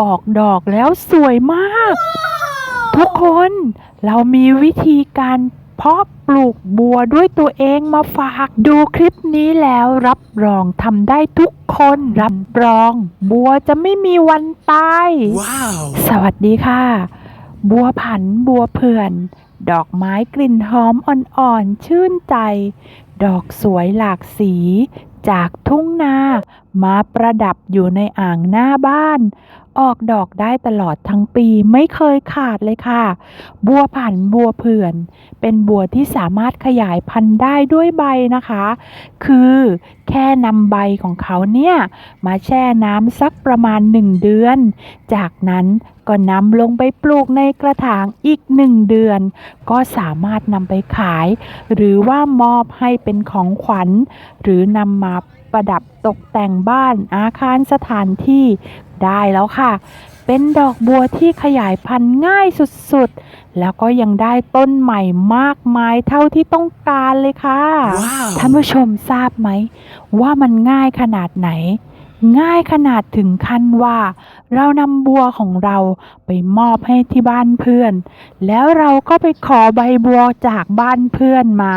ออกดอกแล้วสวยมาก ทุกคนเรามีวิธีการเพาะปลูกบัวด้วยตัวเองมาฝากดูคลิปนี้แล้วรับรองทำได้ทุกคนรับรอง บัวจะไม่มีวันตาย Wow! สวัสดีค่ะ บัวผันบัวเผื่อน ดอกไม้กลิ่นหอมอ่อนๆชื่นใจ ดอกสวยหลากสี จากทุ่งนามาประดับอยู่ในอ่างหน้าบ้าน ออกดอกได้ตลอดทั้งปีไม่เคยขาดเลยค่ะ บัวผันบัวเผื่อน เป็นบัวที่สามารถขยายพันธุ์ได้ด้วยใบนะคะ คือแค่นำใบของเขาเนี่ย มาแช่น้ำสักประมาณ1เดือน จากนั้นก็นำลงไปปลูกในกระถางอีก1เดือน ก็สามารถนำไปขาย หรือว่ามอบให้เป็นของขวัญ หรือนำมา ประดับตกแต่งบ้านอาคารสถานที่ได้แล้วค่ะ เป็นดอกบัวที่ขยายพันธุ์ง่ายสุดๆ แล้วก็ยังได้ต้นใหม่มากมายเท่าที่ต้องการเลยค่ะว้าวท่านผู้ชมทราบไหม ว่ามันง่ายขนาดไหน ง่ายขนาดถึงขั้นว่า เรานำบัวของเราไปมอบให้ที่บ้านเพื่อน แล้วเราก็ไปขอใบบัวจากบ้านเพื่อนมา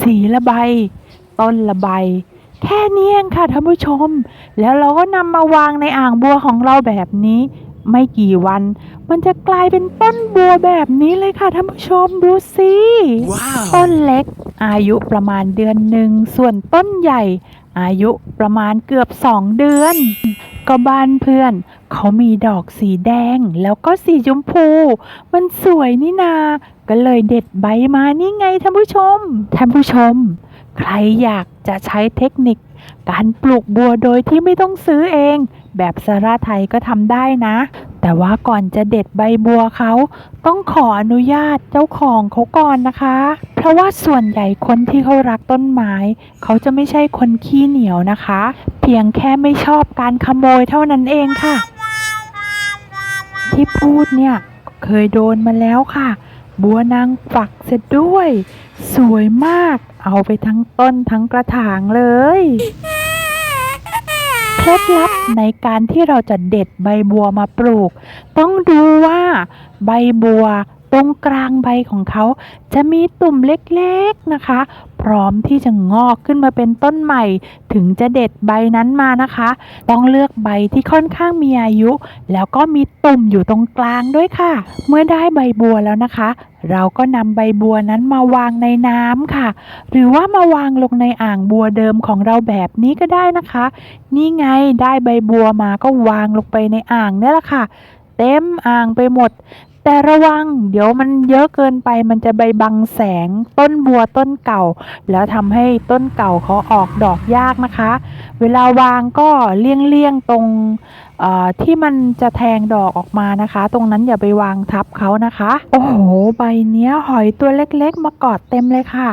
สีละใบ ต้นละใบ แค่นี้เองค่ะท่านผู้ชม แล้วเราก็นำมาวางในอ่างบัวของเราแบบนี้ ไม่กี่วัน มันจะกลายเป็นต้นบัวแบบนี้เลยค่ะท่านผู้ชมดูสิ Wow! ต้นเล็ก อายุประมาณเดือนหนึ่ง ส่วนต้นใหญ่ อายุประมาณเกือบสองเดือน ก็บ้านเพื่อน เขามีดอกสีแดงแล้วก็สีชมพู มันสวยนี่นา ก็เลยเด็ดใบมานี่ไงท่านผู้ชม ท่านผู้ชม ใครอยากจะใช้เทคนิค การปลูกบัวโดยที่ไม่ต้องซื้อเอง แบบสาราไทยก็ทำได้นะ แต่ว่าก่อนจะเด็ดใบบัวเขาต้องขออนุญาตเจ้าของเขาก่อนนะคะ เพราะว่าส่วนใหญ่คนที่เขารักต้นไม้ เขาจะไม่ใช่คนขี้เหนียวนะคะ เพียงแค่ไม่ชอบการขโมยเท่านั้นเองค่ะ ที่พูดเนี่ยเคยโดนมาแล้วค่ะ บัวนางฝักเสร็จด้วย สวยมาก เอาไปทั้งต้นทั้งกระถางเลยเคล็ดลับในการที่เราจะเด็ดใบบัวมาปลูก ต้องดูว่าใบบัว ตรงกลางใบของเขาจะมีตุ่มเล็กๆนะคะ พร้อมที่จะงอกขึ้นมาเป็นต้นใหม่ ถึงจะเด็ดใบนั้นมานะคะ ต้องเลือกใบที่ค่อนข้างมีอายุ แล้วก็มีตุ่มอยู่ตรงกลางด้วยค่ะ เมื่อได้ใบบัวแล้วนะคะ เราก็นำใบบัวนั้นมาวางในน้ำค่ะ หรือว่ามาวางลงในอ่างบัวเดิมของเราแบบนี้ก็ได้นะคะ นี่ไงได้ใบบัวมาก็วางลงไปในอ่างนี่แหละค่ะเต็มอ่างไปหมด แต่ระวัง เดี๋ยวมันเยอะเกินไปมันจะใบบังแสงต้นบัวต้นเก่า แล้วทำให้ต้นเก่าเขาออกดอกยากนะคะ เวลาวางก็เลี่ยงๆตรงที่มันจะแทงดอกออกมานะคะ ตรงนั้นอย่าไปวางทับเขานะคะ โอ้โห ใบเนี้ยหอยตัวเล็กๆ มากอดเต็มเลยค่ะ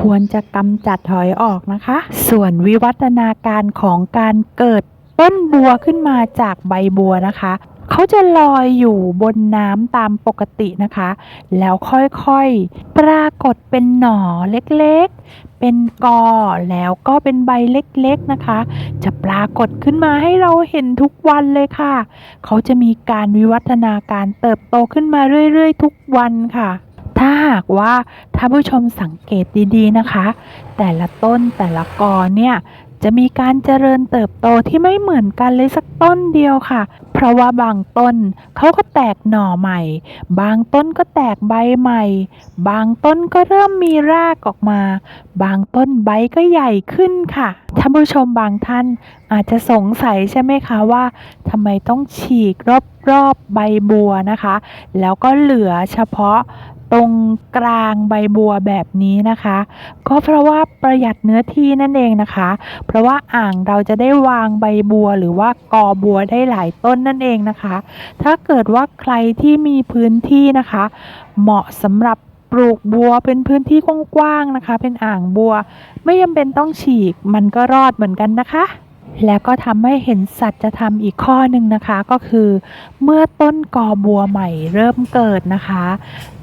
ควรจะกำจัดหอยออกนะคะ ส่วนวิวัฒนาการของการเกิดต้นบัวขึ้นมาจากใบบัวนะคะ เขาจะลอยอยู่บนน้ำตามปกตินะคะ แล้วค่อยๆ ปรากฏเป็นหน่อเล็กๆ เป็นกอแล้วก็เป็นใบเล็กๆนะคะ จะปรากฏขึ้นมาให้เราเห็นทุกวันเลยค่ะ เขาจะมีการวิวัฒนาการเติบโตขึ้นมาเรื่อยๆ ทุกวันค่ะถ้าหากว่าท่านผู้ชมสังเกตดีๆนะคะ แต่ละต้นแต่ละกอเนี่ย จะมีการเจริญเติบโตที่ไม่เหมือนกันเลยสักต้นเดียวค่ะ เพราะว่าบางต้นเขาก็แตกหน่อใหม่ บางต้นก็แตกใบใหม่ บางต้นก็เริ่มมีรากออกมา บางต้นใบก็ใหญ่ขึ้นค่ะท่านผู้ชมบางท่านอาจจะสงสัยใช่ไหมคะว่าทำไมต้องฉีกรอบๆใบบัวนะคะ แล้วก็เหลือเฉพาะ ตรงกลางใบบัวแบบนี้นะคะ ก็เพราะว่าประหยัดเนื้อที่นั่นเองนะคะ เพราะว่าอ่างเราจะได้วางใบบัวหรือว่ากอบัวได้หลายต้นนั่นเองนะคะ ถ้าเกิดว่าใครที่มีพื้นที่นะคะ เหมาะสำหรับปลูกบัวเป็นพื้นที่กว้างๆนะคะ เป็นอ่างบัว ไม่จำเป็นต้องฉีกมันก็รอดเหมือนกันนะคะ แล้วก็ทำให้เห็นสัจธรรมอีกข้อหนึ่งนะคะก็คือ เมื่อต้นกอบัวใหม่เริ่มเกิดนะคะ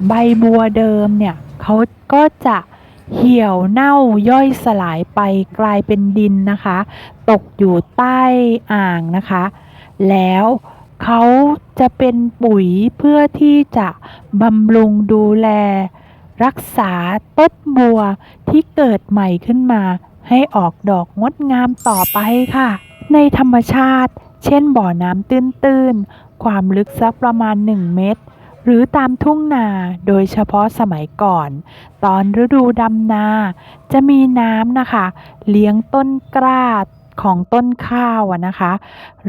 ใบบัวเดิมเนี่ยเขาก็จะเหี่ยวเน่าย่อยสลายไปกลายเป็นดินนะคะ ตกอยู่ใต้อ่างนะคะ แล้วเขาจะเป็นปุ๋ยเพื่อที่จะบำรุงดูแล รักษาต้นบัวที่เกิดใหม่ขึ้นมา ให้ออกดอกงดงามต่อไปค่ะ ในธรรมชาติ เช่นบ่อน้ำตื้นๆ ความลึกสักประมาณ 1 เมตร หรือตามทุ่งนาโดยเฉพาะสมัยก่อน ตอนฤดูดำนา จะมีน้ำนะคะ เลี้ยงต้นกล้า ของต้นข้าวอะนะคะ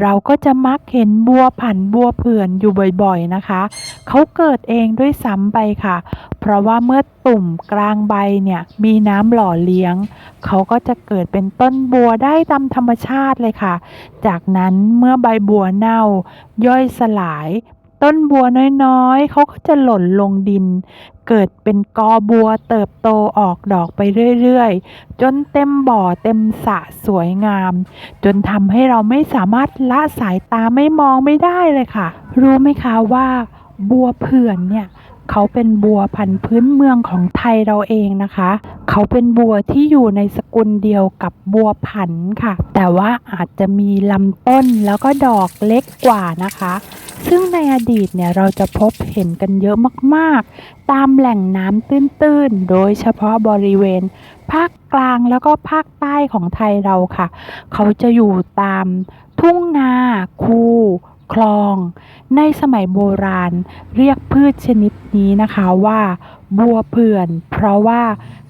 เราก็จะมักเห็นบัวผันบัวเผื่อนอยู่บ่อยๆนะคะ เขาเกิดเองด้วยซ้ำไปค่ะ เพราะว่าเมื่อตุ่มกลางใบเนี่ยมีน้ำหล่อเลี้ยง เขาก็จะเกิดเป็นต้นบัวได้ตามธรรมชาติเลยค่ะ จากนั้นเมื่อใบบัวเน่าย่อยสลายต้นบัวน้อยๆ เขาก็จะหล่นลงดิน เกิดเป็นกอบัวเติบโตออกดอกไปเรื่อยๆ จนเต็มบ่อเต็มสระสวยงาม จนทำให้เราไม่สามารถละสายตาไม่มองไม่ได้เลยค่ะ รู้ไหมคะว่าบัวเผื่อนเนี่ยเขาเป็นบัวพันธุ์พื้นเมืองของไทยเราเองนะคะ เขาเป็นบัวที่อยู่ในสกุลเดียวกับบัวผันค่ะ แต่ว่าอาจจะมีลำต้นแล้วก็ดอกเล็กกว่านะคะ ซึ่งในอดีตเนี่ยเราจะพบเห็นกันเยอะมากๆ ตามแหล่งน้ำตื้นๆ โดยเฉพาะบริเวณ ภาคกลางแล้วก็ภาคใต้ของไทยเราค่ะ เขาจะอยู่ตามทุ่งนา คูคลอง ในสมัยโบราณเรียกพืชชนิดนี้นะคะว่า บัวเผื่อน เพราะว่า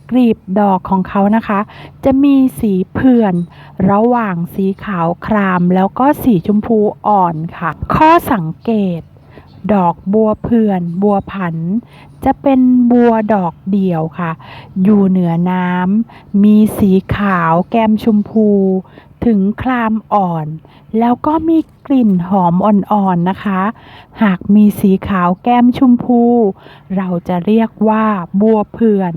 กลีบดอกของเขานะคะ จะมีสีเผื่อน ระหว่างสีขาวครามแล้วก็สีชมพูอ่อนค่ะ ข้อสังเกต ดอกบัวเผื่อน บัวผัน จะเป็นบัวดอกเดี่ยวค่ะ อยู่เหนือน้ำมีสีขาวแก้มชมพู ถึงคลามอ่อน แล้วก็มีกลิ่นหอมอ่อนๆนะคะ หากมีสีขาวแก้มชมพู เราจะเรียกว่าบัวเพื่อน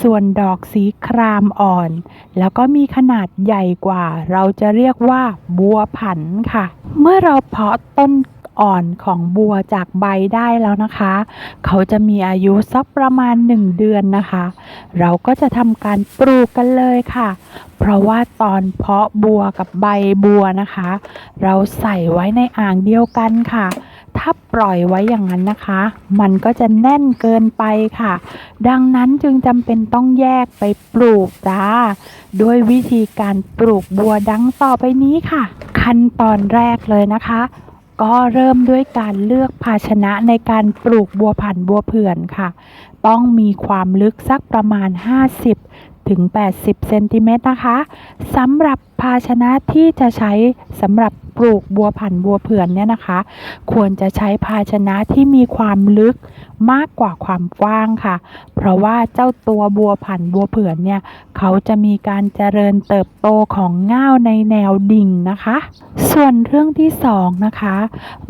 ส่วนดอกสีครามอ่อน แล้วก็มีขนาดใหญ่กว่า เราจะเรียกว่าบัวผันค่ะ เมื่อเราเพาะต้น อ่อนของบัวจากใบได้แล้วนะคะ เขาจะมีอายุสักประมาณ 1 เดือนนะคะ เราก็จะทำการปลูกกันเลยค่ะ เพราะว่าตอนเพาะบัวกับใบบัวนะคะ เราใส่ไว้ในอ่างเดียวกันค่ะถ้าปล่อยไว้อย่างนั้นนะคะ มันก็จะแน่นเกินไปค่ะ ดังนั้นจึงจำเป็นต้องแยกไปปลูกจ้า ด้วยวิธีการปลูกบัวดังต่อไปนี้ค่ะ ขั้นตอนแรกเลยนะคะ ก็เริ่มด้วยการเลือกภาชนะในการปลูกบัวผันบัวเผื่อนค่ะ ต้องมีความลึกสักประมาณ 50 ถึง 80 เซนติเมตรนะคะสำหรับภาชนะที่จะใช้สำหรับ ปลูกบัวผันบัวเผื่อนเนี่ยนะคะ ควรจะใช้ภาชนะที่มีความลึกมากกว่าความกว้างค่ะ เพราะว่าเจ้าตัวบัวผันบัวเผื่อนเนี่ย เขาจะมีการเจริญเติบโตของง่าวในแนวดิ่งนะคะ ส่วนเรื่องที่สองนะคะ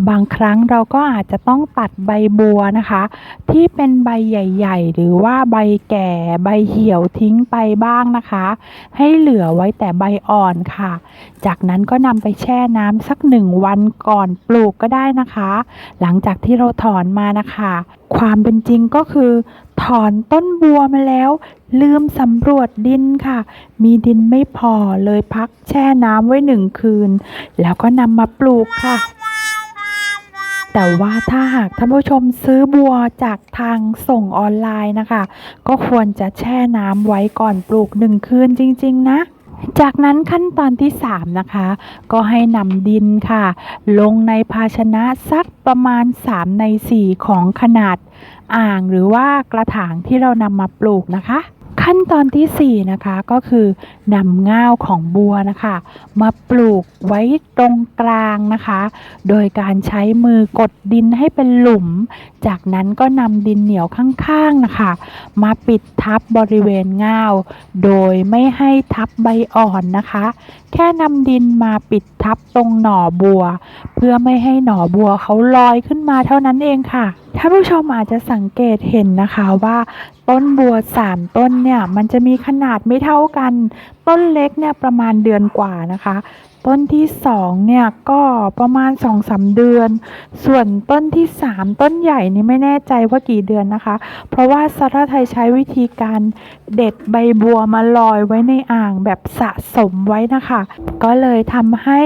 บางครั้งเราก็อาจจะต้องตัดใบบัวนะคะ ที่เป็นใบใหญ่ ๆ หรือว่าใบแก่ใบเหี่ยวทิ้งไปบ้างนะคะ ให้เหลือไว้แต่ใบอ่อนค่ะ จากนั้นก็นำไปแช่น้ำสักหนึ่งวันก่อนปลูกก็ได้นะคะ หลังจากที่เราถอนมานะคะ ความเป็นจริงก็คือ ถอนต้นบัวมาแล้ว ลืมสำรวจดินค่ะ มีดินไม่พอเลยพักแช่น้ำไว้หนึ่งคืน แล้วก็นำมาปลูกค่ะแต่ว่าถ้าหากท่านผู้ชมซื้อบัวจากทางส่งออนไลน์นะคะ ก็ควรจะแช่น้ำไว้ก่อนปลูกหนึ่งคืนจริง ๆ นะ จากนั้นขั้นตอนที่ 3 นะคะ ก็ให้นำดินค่ะ ลงในภาชนะสักประมาณ 3 ใน 4 ของขนาดอ่างหรือว่ากระถางที่เรานำมาปลูกนะคะ ขั้นตอนทีสี่ 4 นะคะก็คือนำง่าวของบัวนะคะ มาปลูกไว้ตรงกลางนะคะ โดยการใช้มือกดดินให้เป็นหลุม จากนั้นก็นำดินเหนียวข้างๆนะคะ มาปิดทับบริเวณง่าวโดยไม่ให้ทับใบอ่อนนะคะ แค่นำดินมาปิดทับตรงหน่อบัว เพื่อไม่ให้หน่อบัวเขาลอยขึ้นมาเท่านั้นเองค่ะ ท่านผู้ชมอาจจะสังเกตเห็นนะคะว่าต้นบัวสามต้นเนี่ยมันจะมีขนาดไม่เท่ากัน ต้นเล็กเนี่ยประมาณเดือนกว่านะคะ ต้นที่สองเนี่ยก็ประมาณสองสามเดือน ส่วนต้นที่สามต้นใหญ่นี่ไม่แน่ใจว่ากี่เดือนนะคะ เพราะว่าซาร่าไทยใช้วิธีการเด็ดใบบัวมาลอยไว้ในอ่างแบบสะสมไว้นะคะ ก็เลยทำให้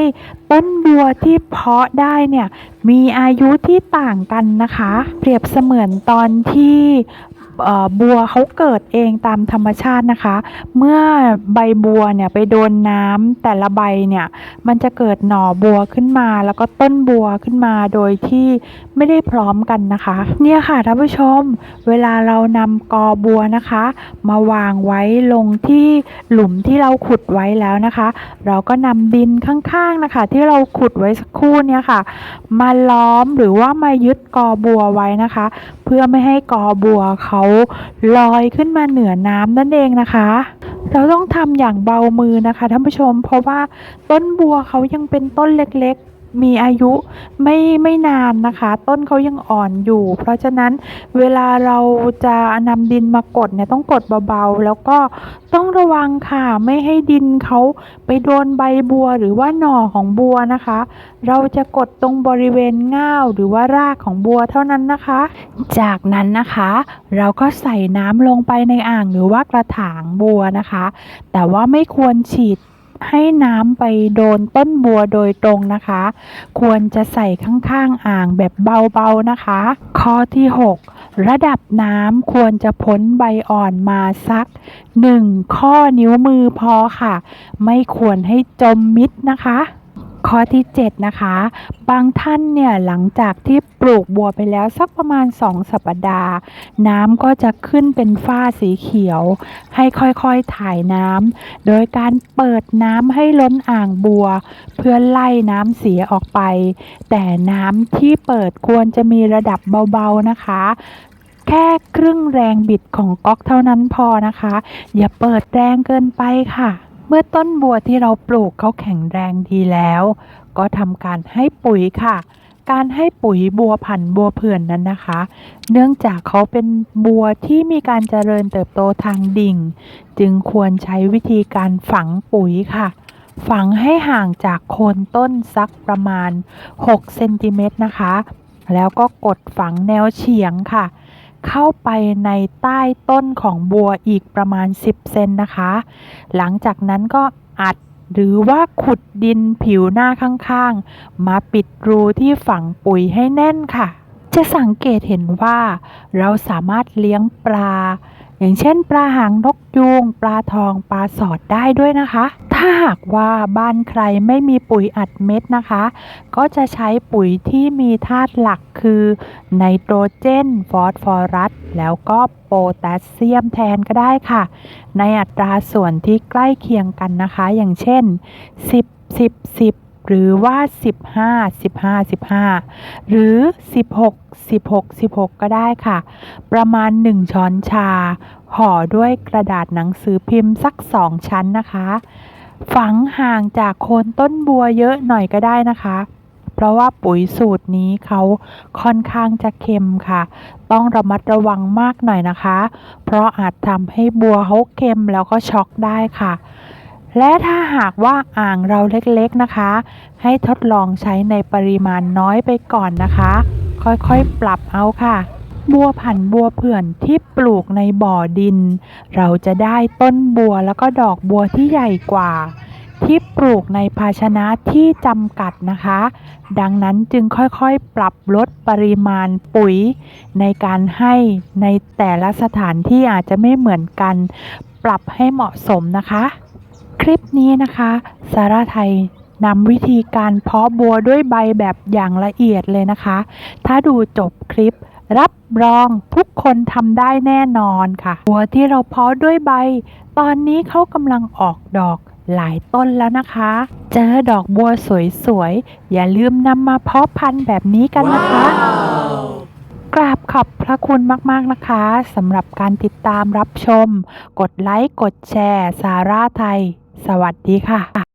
ต้นบัวที่เพาะได้เนี่ยมีอายุที่ต่างกันนะคะ เปรียบเสมือนตอนที่ บัวเขาเกิดเองตามธรรมชาตินะคะ เมื่อใบบัวเนี่ยไปโดนน้ำแต่ละใบเนี่ยมันจะเกิดหน่อบัวขึ้นมา แล้วก็ต้นบัวขึ้นมาโดยที่ไม่ได้พร้อมกันนะคะ เนี่ยค่ะท่านผู้ชม เวลาเรานำกอบัวนะคะ มาวางไว้ลงที่หลุมที่เราขุดไว้แล้วนะคะ เราก็นำดินข้างๆนะคะ ที่เราขุดไว้สักครู่เนี่ยค่ะ มาล้อมหรือว่ามายึดกอบัวไว้นะคะ เพื่อไม่ให้กอบัวเขาลอยขึ้นมาเหนือน้ำนั่นเองนะคะ เราต้องทำอย่างเบามือนะคะท่านผู้ชม เพราะว่าต้นบัวเขายังเป็นต้นเล็กๆ มีอายุไม่ไม่นานนะคะ ต้นเขายังอ่อนอยู่ เพราะฉะนั้นเวลาเราจะนำดินมากดเนี่ยต้องกดเบาๆ แล้วก็ต้องระวังค่ะไม่ให้ดินเขาไปโดนใบบัวหรือว่าหน่อของบัวนะคะ เราจะกดตรงบริเวณง่าวหรือว่ารากของบัวเท่านั้นนะคะ จากนั้นนะคะ เราก็ใส่น้ำลงไปในอ่างหรือว่ากระถางบัวนะคะ แต่ว่าไม่ควรฉีด ให้น้ำไปโดนต้นบัวโดยตรงนะคะ ควรจะใส่ข้างๆอ่างแบบเบาๆนะคะ ข้อที่ 6 ระดับน้ำควรจะพ้นใบอ่อนมาสัก 1 ข้อนิ้วมือพอค่ะ ไม่ควรให้จมมิดนะคะ ข้อที่ 7 นะคะ บางท่านเนี่ยหลังจากที่ปลูกบัวไปแล้วสักประมาณ 2 สัปดาห์ น้ำก็จะขึ้นเป็นฝ้าสีเขียว ให้ค่อยๆถ่ายน้ำโดยการเปิดน้ำให้ล้นอ่างบัว เพื่อไล่น้ำเสียออกไป แต่น้ำที่เปิดควรจะมีระดับเบาๆนะคะแค่ครึ่งแรงบิดของก๊อกเท่านั้นพอนะคะ อย่าเปิดแรงเกินไปค่ะ มื่อต้นบัวที่เราปลูกเขาแข็งแรงดีแล้ว ก็ทำการให้ปุ๋ยค่ะ การให้ปุ๋ยบัวผันบัวเผื่อนนั้นนะคะ เนื่องจากเขาเป็นบัวที่มีการเจริญเติบโตทางดิ่ง จึงควรใช้วิธีการฝังปุ๋ยค่ะ ฝังให้ห่างจากโคนต้นสักประมาณ6เซนติเมตรนะคะ แล้วก็กดฝังแนวเฉียงค่ะ เข้าไปในใต้ต้นของบัวอีกประมาณ 10 เซนนะคะ หลังจากนั้นก็อัดหรือว่าขุดดินผิวหน้าข้างๆ มาปิดรูที่ฝังปุ๋ยให้แน่นค่ะ จะสังเกตเห็นว่าเราสามารถเลี้ยงปลา อย่างเช่น ปลาหางนกยูงปลาทองปลาสอดได้ด้วยนะคะ ถ้าหากว่าบ้านใครไม่มีปุ๋ยอัดเม็ดนะคะ ก็จะใช้ปุ๋ยที่มีธาตุหลักคือไนโตรเจน ฟอสฟอรัส แล้วก็โพแทสเซียมแทนก็ได้ค่ะ ในอัตราส่วนที่ใกล้เคียงกันนะคะ อย่างเช่น 10 10 10 หรือว่า 15 15 15 หรือ 16 16 16 ก็ได้ค่ะ ประมาณ 1 ช้อนชา ห่อด้วยกระดาษหนังสือพิมพ์สัก 2 ชั้นนะคะ ฝังห่างจากโคนต้นบัวเยอะหน่อยก็ได้นะคะ เพราะว่าปุ๋ยสูตรนี้เขาค่อนข้างจะเค็มค่ะ ต้องระมัดระวังมากหน่อยนะคะ เพราะอาจทำให้บัวเขาเค็มแล้วก็ช็อกได้ค่ะ และถ้าหากว่าอ่างเราเล็กๆนะคะ ให้ทดลองใช้ในปริมาณน้อยไปก่อนนะคะ ค่อยๆปรับเอาค่ะ บัวผันบัวเผื่อนที่ปลูกในบ่อดิน เราจะได้ต้นบัวแล้วก็ดอกบัวที่ใหญ่กว่า ที่ปลูกในภาชนะที่จำกัดนะคะ ดังนั้นจึงค่อยๆปรับลดปริมาณปุ๋ย ในการให้ในแต่ละสถานที่อาจจะไม่เหมือนกัน ปรับให้เหมาะสมนะคะ คลิปนี้นะคะสาราไทยนำวิธีการเพาะบัวด้วยใบแบบอย่างละเอียดเลยนะคะ ถ้าดูจบคลิป รับรองทุกคนทำได้แน่นอนค่ะ บัวที่เราเพาะด้วยใบ ตอนนี้เขากำลังออกดอกหลายต้นแล้วนะคะ เจอดอกบัวสวยๆ อย่าลืมนำมาเพาะพันธุ์แบบนี้กันนะคะกราบขอบพระคุณมากๆนะคะสำหรับการติดตามรับชม กดไลค์ กดแชร์ สาราไทย สวัสดีค่ะ